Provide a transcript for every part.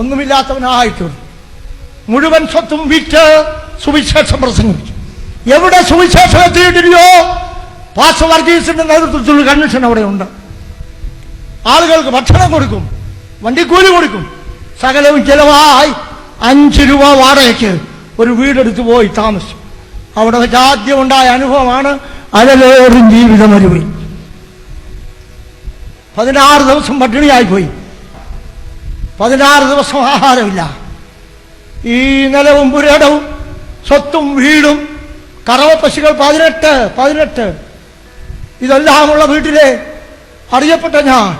ഒന്നുമില്ലാത്തവനായിട്ട് മുഴുവൻ സ്വത്തും വിറ്റ് സുവിശേഷം പ്രസംഗിച്ചു. എവിടെ സുവിശേഷം എത്തിയിട്ടില്ലയോ? പാസ വർഗീസിന്റെ നേതൃത്വത്തിൽ കൺവെൻഷൻ അവിടെ ഉണ്ട് ആളുകൾക്ക് ഭക്ഷണം കൊടുക്കും വണ്ടിക്കൂലി കൊടുക്കും. സകലവും ചിലവായി അഞ്ച് രൂപ വാടകയ്ക്ക് ഒരു വീടെടുത്ത് പോയി താമസിച്ചു. അവിടെ വെച്ച് അനുഭവമാണ് അലലേറും ജീവിതം ഒരുവി പതിനാറ് ദിവസം പട്ടിണിയായി പോയി. പതിനാറ് ദിവസം ആഹാരമില്ല. ഈ നിലവും പുരടവും സ്വത്തും വീടും കറവ പശുക്കൾ പതിനെട്ട് പതിനെട്ട്. ഇതെല്ലാമുള്ള വീട്ടിലെ അറിയപ്പെട്ട ഞാൻ.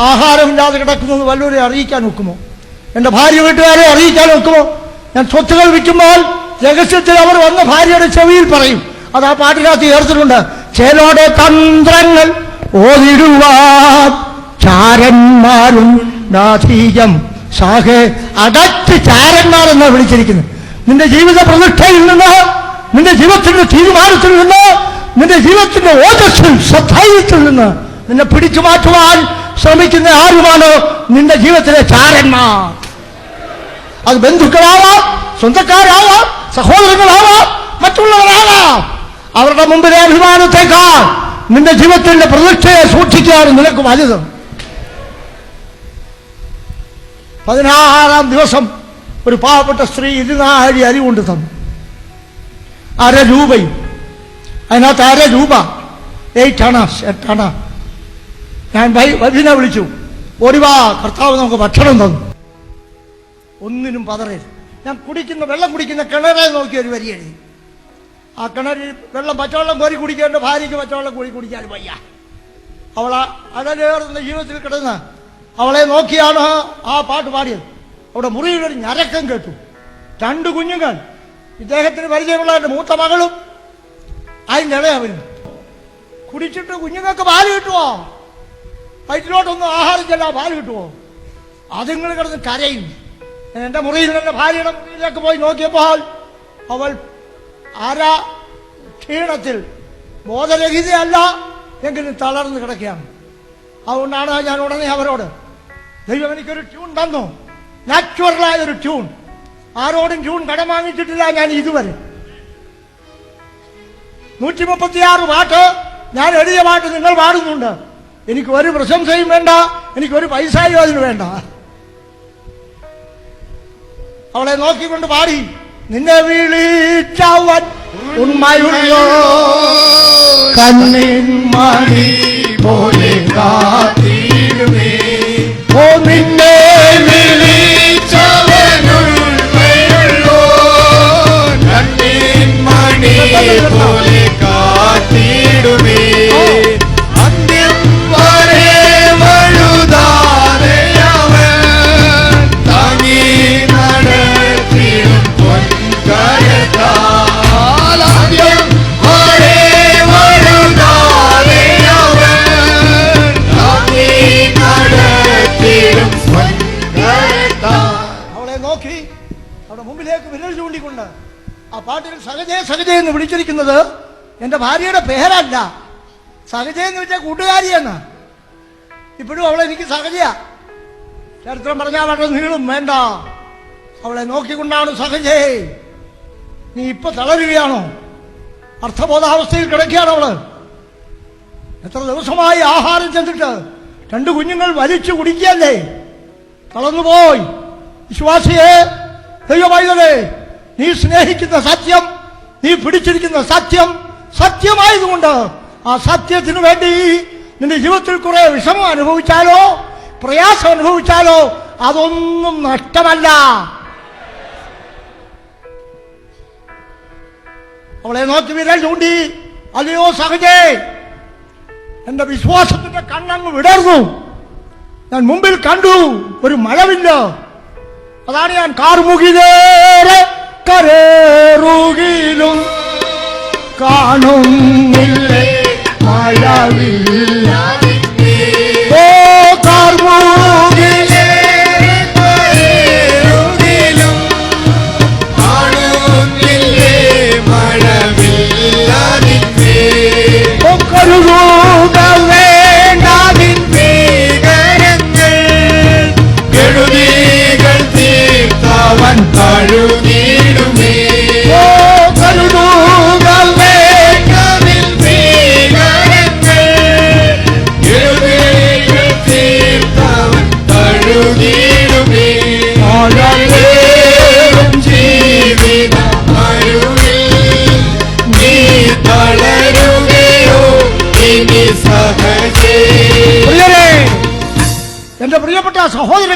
ആഹാരമില്ലാതെ കിടക്കുന്നത് വല്ലവരെ അറിയിക്കാൻ ഒക്കുമോ? എന്റെ ഭാര്യ വീട്ടുകാരെ അറിയിക്കാൻ ഒക്കുമോ? ഞാൻ സ്വത്തുകൾ വിൽക്കുമ്പോൾ രഹസ്യത്തിൽ അവർ വന്ന ഭാര്യയുടെ ചെവിയിൽ പറയും. അത് ആ പാട്ടിനകത്ത് ചേർത്തിട്ടുണ്ട്. ചേലോടെ തന്ത്രങ്ങൾ. ഓതിടുവാൻ ചാരന്മാരും നാഥീയം സാഹേ അടച്ച് ചാരന്മാരെന്നാ വിളിച്ചിരിക്കുന്നത്. നിന്റെ ജീവിത പ്രതിഷ്ഠയിൽ നിന്ന് നിന്റെ ജീവിതത്തിന്റെ തീരുമാനത്തിൽ നിന്ന് നിന്റെ ജീവിതത്തിന്റെ ഓജസ്സിൽ ശ്രദ്ധയിൽ നിന്ന് നിന്നെ പിടിച്ചു മാറ്റുവാൻ ശ്രമിക്കുന്ന ആരുമാണോ നിന്റെ ജീവിതത്തിലെ ചാരന്മാർ? അത് ബന്ധുക്കളാവാം സ്വന്തക്കാരാവാം സഹോദരങ്ങളാവാം മറ്റുള്ളവരാവാം. അവരുടെ മുമ്പിലെ അഭിമാനത്തെക്കാൾ നിന്റെ ജീവിതത്തിന്റെ പ്രതിഷ്ഠയെ സൂക്ഷിക്കാൻ നിനക്ക് വലുത്. പതിനാറാം ദിവസം ഒരു പാവപ്പെട്ട സ്ത്രീ ഇരുനാഴി അരി കൊണ്ട് തന്നു. അര രൂപയും. അതിനകത്ത് അര രൂപ. എയ്റ്റ് അണ എട്ട് അണ ഞാൻ വൈദ്യനെ വിളിച്ചു ഒരുവാ കർത്താവ് നമുക്ക് ഭക്ഷണം തന്നു. ഒന്നിനും പതറരുത് ഞാൻ കുടിക്കുന്ന വെള്ളം കുടിക്കുന്ന കിണറെ നോക്കി ഒരു വരി എഴുതി. ആ കിണറിൽ വെള്ളം പച്ചവെള്ളം കോരി കുടിക്കേണ്ട ഭാര്യയ്ക്ക് പച്ചവെള്ളം കോരി കുടിക്കാൻ വയ്യ. അവൾ അടലേറുന്ന ജീവിതത്തിൽ കിടന്ന്? അവളെ നോക്കിയാണ് ആ പാട്ട് പാടിയത്. അവിടെ മുറിയിൽ ഒരു ഞരക്കം കേട്ടു. രണ്ട് കുഞ്ഞുങ്ങൾ. ഇദ്ദേഹത്തിന് പരിചയമുള്ള എന്റെ മൂത്ത മകളും അതിന്റെ ഇടയാ വരുന്നു കുടിച്ചിട്ട് കുഞ്ഞുങ്ങൾക്ക് പാൽ കിട്ടുമോ വയറ്റിലോട്ടൊന്നും ആഹാരം ചെല്ലാ പാൽ കിട്ടുമോ അതുങ്ങൾ കിടന്ന് കരയും എന്റെ മുറിയിൽ എന്റെ ഭാര്യയുടെ മുറിയിലേക്ക് പോയി നോക്കിയപ്പോൾ അവൾ ആരാ? ക്ഷീണത്തിൽ. ബോധരഹിതയല്ല. എങ്കിലും തളർന്ന് കിടക്കുകയാണ്. അതുകൊണ്ടാണ് ഞാൻ ഉടനെ അവരോട് ദൈവം എനിക്കൊരു ട്യൂൺ തന്നു. നാച്ചുറലായ ഒരു ട്യൂൺ. ആരോടും ട്യൂൺ കടം വാങ്ങിച്ചിട്ടില്ല ഞാൻ ഇതുവരെ. നൂറ്റി മുപ്പത്തിയാറ് പാട്ട് ഞാൻ എഴുതിയ പാട്ട് നിങ്ങൾ പാടുന്നുണ്ട്. എനിക്ക് ഒരു പ്രശംസയും വേണ്ട. എനിക്ക് ഒരു പൈസയും അതിന് വേണ്ട. അവളെ നോക്കിക്കൊണ്ട് പാടി. നിന്നെ വിളിച്ചവൻ ഉണ്മയുള്ളോ? കണ്ണിൻ മണി പോലെ കാത്തിരുമേ ആ പാട്ടിൽ സഹജയ സഹജയ എന്ന് വിളിച്ചിരിക്കുന്നത് എന്റെ ഭാര്യയുടെ പേരല്ല. സഹജയ എന്ന് വെച്ചാൽ കൂട്ടുകാരിയെന്ന് ഇപ്പോഴും അവളെ എനിക്ക് സഹജയ. ചരിത്രം പറഞ്ഞാൽ വളരെ നീളും വേണ്ട. അവളെ നോക്കിക്കൊണ്ടാണ് സഹജേ. നീ ഇപ്പൊ തളരുകയാണോ? അർത്ഥബോധാവസ്ഥയിൽ കിടക്കുകയാണ് അവൾ. എത്ര ദിവസമായി ആഹാരം ചെന്നിട്ട് രണ്ട് കുഞ്ഞുങ്ങൾ വലിച്ചു കുടിക്കുകയല്ലേ? തളർന്നുപോയി. വിശ്വാസിയെ ദൈവമായതേ നീ സ്നേഹിക്കുന്ന സത്യം നീ പിടിച്ചിരിക്കുന്ന സത്യം സത്യമായതുകൊണ്ട് ആ സത്യത്തിനു വേണ്ടി നിന്റെ ജീവിതത്തിൽ കുറെ വിഷമം അനുഭവിച്ചാലോ പ്രയാസം അനുഭവിച്ചാലോ അതൊന്നും നഷ്ടമല്ല. അവളെ നോക്കി വിരൽ ചൂണ്ടി അല്ലയോ സഹജേ എന്റെ വിശ്വാസത്തിന്റെ കണ്ണങ്ങ് വിടർന്നു. ഞാൻ മുമ്പിൽ കണ്ടു ഒരു മഴവില്ല. അതാണ് ഞാൻ കാർമുകിലേറെ കരേറുകിലും കാണുന്നില്ലേ മഴവില്ല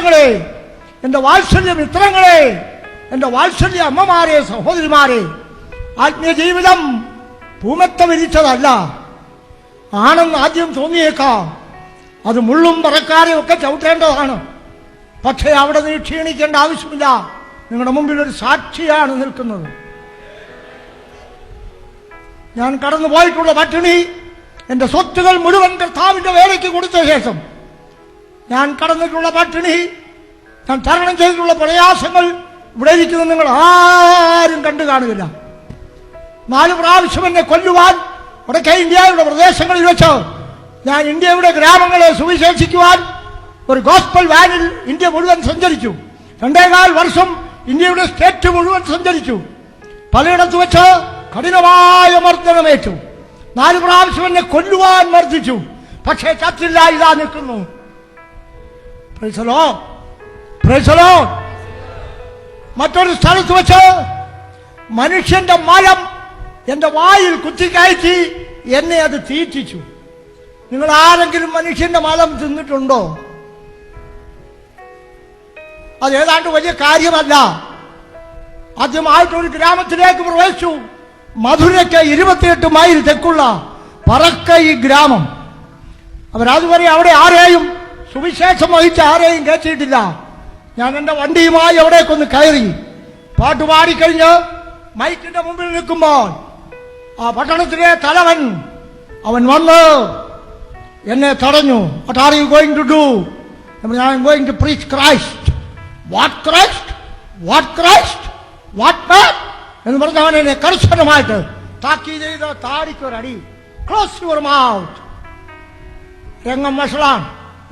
സഹോദരങ്ങളെ എന്റെ വാത്സല്യ മിത്രങ്ങളെ എന്റെ വാത്സല്യ അമ്മമാരെ സഹോദരിമാരെ ആത്മീയ ജീവിതം ഭൂമത്ത വിരിച്ചതല്ല. ആണെന്ന് ആദ്യം തോന്നിയേക്കാം. അത് മുള്ളും പറക്കാരെയും ഒക്കെ ചവിട്ടേണ്ടതാണ്. പക്ഷേ അവിടെ നീ ക്ഷീണിക്കേണ്ട ആവശ്യമില്ല. നിങ്ങളുടെ മുമ്പിൽ ഒരു സാക്ഷിയാണ് നിൽക്കുന്നത്. ഞാൻ കടന്നു പോയിട്ടുള്ള പട്ടിണി എന്റെ സ്വത്തുകൾ മുഴുവൻ കർത്താവിന്റെ വേലയ്ക്ക് കൊടുത്ത ശേഷം ഞാൻ കടന്നിട്ടുള്ള പട്ടിണി ഞാൻ തരണം ചെയ്തിട്ടുള്ള പ്രയാസങ്ങൾ ഇവിടെ ഇരിക്കുന്ന നിങ്ങൾ ആരും കണ്ടു കാണുകയില്ല. നാല് പ്രാവശ്യം എന്നെ കൊല്ലുവാൻ വടക്കേ ഇന്ത്യയുടെ പ്രദേശങ്ങളിൽ വെച്ച് ഞാൻ ഇന്ത്യയുടെ ഗ്രാമങ്ങളെ സുവിശേഷിക്കുവാൻ ഒരു ഗോസ്പൽ വാനിൽ ഇന്ത്യ മുഴുവൻ സഞ്ചരിച്ചു. രണ്ടേകാൽ വർഷം ഇന്ത്യയുടെ സ്റ്റേറ്റ് മുഴുവൻ സഞ്ചരിച്ചു. പലയിടത്ത് വെച്ച് കഠിനമായ മർദ്ദനമേറ്റു. നാല് പ്രാവശ്യം എന്നെ കൊല്ലുവാൻ മർദ്ദിച്ചു. പക്ഷേ ചത്തില്ല ഇതാ നിൽക്കുന്നു. മറ്റൊരു സ്ഥലത്ത് വെച്ച് മനുഷ്യന്റെ മലം എന്റെ വായിൽ കുത്തിക്കയറ്റി എന്നെ അത് തീറ്റിച്ചു. നിങ്ങൾ ആരെങ്കിലും മനുഷ്യന്റെ മലം തിന്നിട്ടുണ്ടോ? അത് ഏതാണ്ട് വലിയ കാര്യമല്ല. ആദ്യമായിട്ട് ഒരു ഗ്രാമത്തിലേക്ക് പ്രവേശിച്ചു. മധുരയ്ക്ക് ഇരുപത്തിയെട്ട് മൈൽ തെക്കുള്ള പറക്ക ഈ ഗ്രാമം. അവരതുവരെ അവിടെ ആരെയും സുവിശേഷം വഹിച്ച ആരെയും കയറ്റിയിട്ടില്ല ഞാൻ എന്റെ വണ്ടിയുമായി എവിടേക്കൊന്ന് കയറി. പാട്ട് പാടിക്കഴിഞ്ഞ് മൈക്കിന്റെ മുമ്പിൽ നിൽക്കുമ്പോൾ ആ പട്ടണത്തിലെ തലവൻ അവൻ വന്ന് എന്നെ തടഞ്ഞു. What are you going to do I going to preach Christ what Christ what Christ what man എന്ന് പറഞ്ഞ അവൻ എന്നെ കർശനമായിട്ട് താക്കി ചെയ്ത് താടിക്കൊരടി ക്ലോസ് യുവർ മൗത്ത് രംഗം വഷളാൻ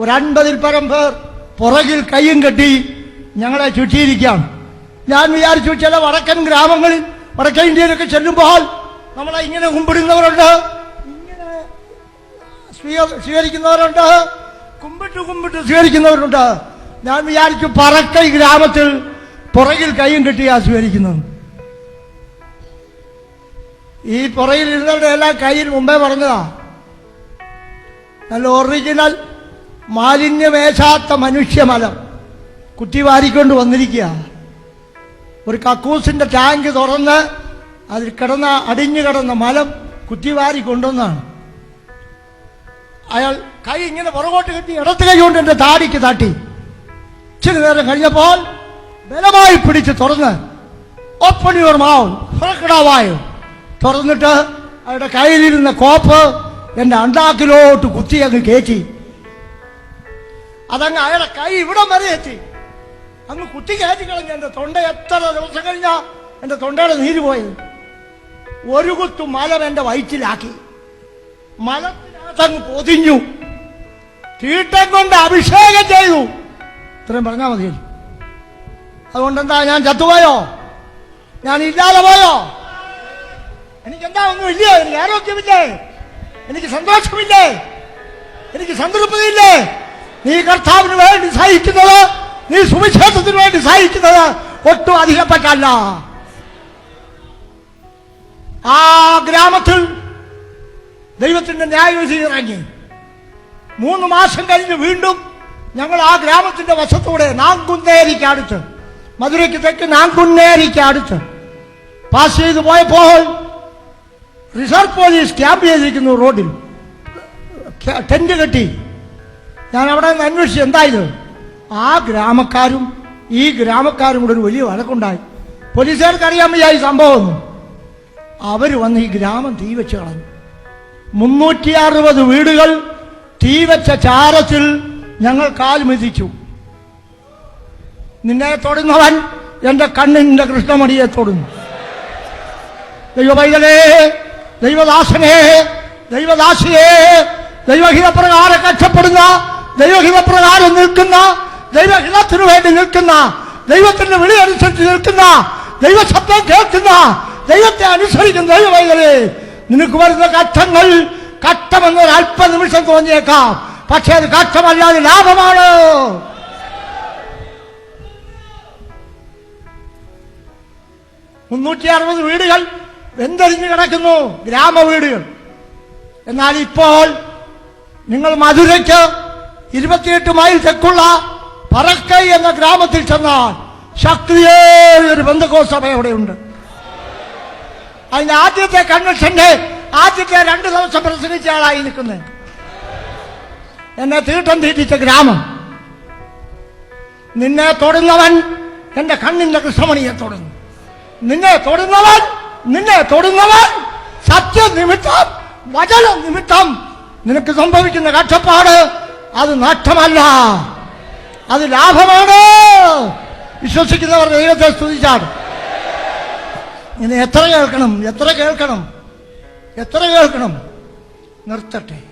ഒരു അൻപതിൽ പരം പേർ പുറകിൽ കയ്യും കെട്ടി ഞങ്ങളെ ചുറ്റിയിരിക്കാം. ഞാൻ വിചാരിച്ചു ചില വടക്കൻ ഗ്രാമങ്ങളിൽ വടക്കൻ ഇന്ത്യയിലൊക്കെ ചെല്ലുമ്പോൾ നമ്മളെ ഇങ്ങനെ കുമ്പിടുന്നവരുണ്ട്. ഇങ്ങനെ സ്വീക- സ്വീകരിക്കുന്നവരുണ്ട്. കുമ്പിട്ട് കുമ്പിട്ട് സ്വീകരിക്കുന്നവരുണ്ട്. ഞാൻ വിചാരിച്ചു പറക്ക ഗ്രാമത്തിൽ പുറകിൽ കൈയും കെട്ടിയാ സ്വീകരിക്കുന്നത്. ഈ പുറകിൽ ഇരുന്നവരുടെ എല്ലാം കയ്യിൽ മുമ്പേ പറഞ്ഞതാ. നല്ല ഒറിജിനൽ മാലിന്യമേശാത്ത മനുഷ്യമലം കുത്തിവാരിക്കൊണ്ട് വന്നിരിക്കുക. ഒരു കക്കൂസിന്റെ ടാങ്ക് തുറന്ന് അതിൽ കിടന്ന അടിഞ്ഞു കിടന്ന മലം കുത്തിവാരി കൊണ്ടുവന്നാണ്. അയാൾ കൈ ഇങ്ങനെ പുറകോട്ട് കെട്ടി ഇടത്ത് കൈ കൊണ്ട് എന്റെ താടിക്ക് താട്ടി. ഇച്ചിരി നേരം കഴിഞ്ഞപ്പോൾ ബലമായി പിടിച്ച് തുറന്ന് ഓപ്പൺ യുവർ മാവ് തുറന്നിട്ട് അയാളുടെ കയ്യിലിരുന്ന കോപ്പ് എന്റെ അണ്ടാക്കിലോട്ട് കുത്തി അങ്ങ് കയറ്റി അതങ്ങ് അയാളെ കൈ ഇവിടം വരെ എത്തി. അങ്ങ് കുത്തി കയറ്റി കളഞ്ഞ എന്റെ തൊണ്ട എത്ര ദിവസം കഴിഞ്ഞാ എന്റെ തൊണ്ടയുടെ നീര് പോയത്? ഒരു കുത്തു മലം എന്റെ വയറ്റിലാക്കി. മലത്തിനകത്തങ്ങ് പൊതിഞ്ഞു. തീട്ടം കൊണ്ട് അഭിഷേകം ചെയ്തു. ഇത്രയും പറഞ്ഞാൽ മതി അതുകൊണ്ട് എന്താ ഞാൻ ചത്തുപോയോ? ഞാൻ ഇല്ലാതെ പോയോ? എനിക്ക് എന്താ ഒന്നും ഇല്ലയോ എനിക്ക് ആരോഗ്യമില്ലേ? എനിക്ക് സന്തോഷമില്ലേ? എനിക്ക് സംതൃപ്തിയില്ലേ? നീ കർത്താവിന് വേണ്ടി സഹിക്കുന്നത് നീ സുവിശേഷത്തിന് വേണ്ടി സഹിക്കുന്നത് ഒട്ടും അധികപ്പെട്ടല്ല. ആ ഗ്രാമത്തിൽ ദൈവത്തിന്റെ ന്യായവിധി ഇറങ്ങി. മൂന്ന് മാസം കഴിഞ്ഞ് വീണ്ടും ഞങ്ങൾ ആ ഗ്രാമത്തിന്റെ വശത്തൂടെ നാങ്കുന്നേരിക്ക് അടുത്ത് മധുരയ്ക്ക് തെക്ക് നാങ്കുന്നേരിക്ക് അടുത്ത്. പാസ് ചെയ്ത് പോയപ്പോൾ റിസർവ് പോലീസ് ക്യാമ്പ് ചെയ്തിരിക്കുന്നു റോഡിൽ. ടെന്റ് കെട്ടി. ഞാൻ അവിടെ അന്വേഷിച്ചു എന്തായത്? ആ ഗ്രാമക്കാരും ഈ ഗ്രാമക്കാരും കൂടെ ഒരു വലിയ വഴക്കുണ്ടായി. പോലീസുകാർക്ക് അറിയാൻ വയ്യ ഈ സംഭവം അവർ വന്ന് ഈ ഗ്രാമം തീ വെച്ച് കളഞ്ഞു. മുന്നൂറ്റി അറുപത് വീടുകൾ തീ വെച്ച ചാരത്തിൽ ഞങ്ങൾ കാൽ മെതിച്ചു. നിന്നെ തൊടുന്നവൻ എന്റെ കണ്ണിന്റെ കൃഷ്ണമണിയെ തൊടുന്നു. ദൈവപൈതലേ ദൈവദാസനെ ദൈവദാസിയെ ദൈവഹിതപ്രകാരം കഷ്ടപ്പെടുന്ന ദൈവഹിതപ്രകാരം നിൽക്കുന്ന ദൈവഹിതത്തിനു വേണ്ടി നിൽക്കുന്ന ദൈവത്തിന്റെ വിളി അനുസരിച്ച് നിൽക്കുന്ന ദൈവശബ്ദം കേൾക്കുന്ന ദൈവത്തെ അനുസരിക്കുന്ന ദൈവപൈതലേ നിനക്ക് വരുന്ന കഷ്ടങ്ങൾ കഷ്ടമെന്ന് ഒരു അല്പനിമിഷം തോന്നിയേക്കാം. പക്ഷേ അത് കഷ്ടമല്ലാതെ ലാഭമാണ്. മുന്നൂറ്റി അറുപത് വീടുകൾ വെന്തരിഞ്ഞു കിടക്കുന്നു ഗ്രാമ വീടുകൾ എന്നാൽ ഇപ്പോൾ നിങ്ങൾ മധുരയ്ക്ക് ഇരുപത്തിയെട്ട് മൈൽ തെക്കുള്ള പറക്കൈ എന്ന ഗ്രാമത്തിൽ ചെന്നാൽ ശക്തിയേറിയൊരു ബന്ധുക്കോ സഭ അവിടെയുണ്ട്. അതിന്റെ ആദ്യത്തെ കൺവെൻഷന്റെ ആദ്യത്തെ രണ്ട് ദിവസം പ്രസംഗിച്ച ആളായി നിൽക്കുന്നത്. എന്നെ തീട്ടം തീറ്റിച്ച ഗ്രാമം. നിന്നെ തൊടുന്നവൻ എന്റെ കണ്ണിന്റെ കൃഷ്ണമണിയെ തൊടുന്നു. നിന്നെ തൊടുന്നവൻ നിന്നെ തൊടുന്നവൻ സത്യനിമിത്തം വചന നിമിത്തം നിനക്ക് സംഭവിക്കുന്ന കഷ്ടപ്പാട് അത് നഷ്ടമല്ല. അത് ലാഭമാണ്. വിശ്വസിക്കുന്നവർ ദൈവത്തെ സ്തുതിച്ചാണ്. ഇനി എത്ര കേൾക്കണം? എത്ര കേൾക്കണം? എത്ര കേൾക്കണം? നിർത്തട്ടെ.